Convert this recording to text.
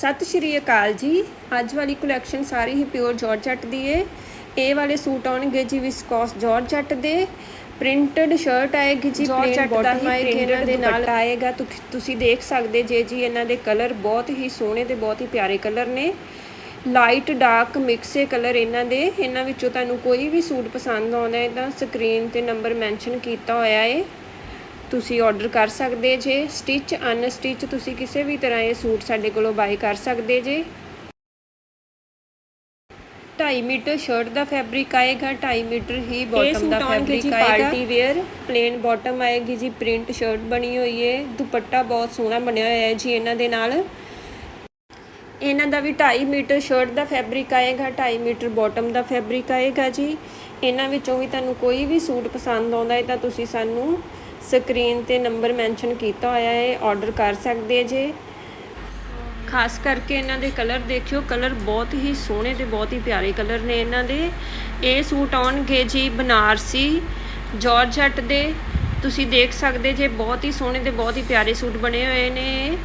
ਸਤਿ ਸ਼੍ਰੀ ਅਕਾਲ ਜੀ। ਅੱਜ ਵਾਲੀ ਕਲੈਕਸ਼ਨ ਸਾਰੀ ਹੀ ਪਿਓਰ ਜਾਰਜਟ ਦੀ ਏ। ਇਹ ਵਾਲੇ ਸੂਟ ਆਉਣਗੇ ਜੀ ਵਿਸਕੋਸ ਜਾਰਜਟ ਦੇ। ਪ੍ਰਿੰਟਡ ਸ਼ਰਟ ਆਏਗੀ ਜੀ bottom ਹੀ ਆਏਗੀ ਇਹਨਾਂ ਦੇ ਨਾਲ ਆਏਗਾ ਤੁਸੀਂ ਦੇਖ ਸਕਦੇ ਜੇ ਜੀ ਇਹਨਾਂ ਦੇ ਕਲਰ ਬਹੁਤ ਹੀ ਸੋਹਣੇ ਤੇ ਬਹੁਤ ਹੀ ਪਿਆਰੇ ਕਲਰ ਨੇ। ਲਾਈਟ ਡਾਰਕ ਮਿਕਸੇ ਕਲਰ ਇਹਨਾਂ ਦੇ। ਇਹਨਾਂ ਵਿੱਚੋਂ ਤੁਹਾਨੂੰ ਕੋਈ ਵੀ ਸੂਟ ਪਸੰਦ ਆਉਂਦਾ ਹੈ ਤਾਂ ਸਕਰੀਨ ਤੇ ਨੰਬਰ ਮੈਂਸ਼ਨ ਕੀਤਾ ਹੋਇਆ ਏ। ਤੁਸੀਂ ਆਰਡਰ ਕਰ ਸਕਦੇ ਜੇ। ਸਟਿਚ ਅਨਸਟਿਚ ਤੁਸੀਂ ਕਿਸੇ ਵੀ ਤਰ੍ਹਾਂ ਇਹ ਸੂਟ ਸਾਡੇ ਕੋਲੋਂ ਬਾਈ ਕਰ ਸਕਦੇ ਜੇ। 2.5 ਮੀਟਰ ਸ਼ਰਟ ਦਾ ਫੈਬਰਿਕ ਆਏਗਾ 2.5 ਮੀਟਰ ਹੀ ਬਾਟਮ ਦਾ ਫੈਬਰਿਕ ਆਏਗਾ। ਪਾਰਟੀ ਵੇਅਰ ਪਲੇਨ ਬਾਟਮ ਆਏਗੀ ਜੀ ਪ੍ਰਿੰਟ ਸ਼ਰਟ ਬਣੀ ਹੋਈ ਹੈ ਦੁਪੱਟਾ ਬਹੁਤ ਸੋਹਣਾ ਬਣਿਆ ਹੋਇਆ ਹੈ ਜੀ ਇਹਨਾਂ ਦੇ ਨਾਲ। ਇਹਨਾਂ ਦਾ ਵੀ 2.5 ਮੀਟਰ ਸ਼ਰਟ ਦਾ ਫੈਬਰਿਕ ਆਏਗਾ 2.5 ਮੀਟਰ ਬਾਟਮ ਦਾ ਫੈਬਰਿਕ ਆਏਗਾ ਜੀ। ਇਹਨਾਂ ਵਿੱਚੋਂ ਵੀ ਤੁਹਾਨੂੰ ਕੋਈ ਵੀ ਸੂਟ ਪਸੰਦ ਆਉਂਦਾ ਹੈ ਤਾਂ ਤੁਸੀਂ ਸਾਨੂੰ ਸਕਰੀਨ ਤੇ ਨੰਬਰ ਮੈਂਸ਼ਨ ਕੀਤਾ ਹੋਇਆ ਹੈ ਆਰਡਰ ਕਰ ਸਕਦੇ ਜੇ। ਖਾਸ ਕਰਕੇ ਇਹਨਾਂ ਦੇ ਕਲਰ ਦੇਖਿਓ, ਕਲਰ ਬਹੁਤ ਹੀ ਸੋਹਣੇ ਤੇ ਬਹੁਤ ਹੀ ਪਿਆਰੇ ਕਲਰ ਨੇ ਇਹਨਾਂ ਦੇ। ਇਹ ਸੂਟ ਆਉਣਗੇ ਜੀ ਬਨਾਰਸੀ, ਜਾਰਜਟ ਦੇ। ਤੁਸੀਂ ਦੇਖ ਸਕਦੇ ਜੇ, ਬਹੁਤ ਹੀ ਸੋਹਣੇ ਤੇ ਬਹੁਤ ਹੀ ਪਿਆਰੇ ਸੂਟ ਬਣੇ ਹੋਏ ਨੇ। ਇਹ।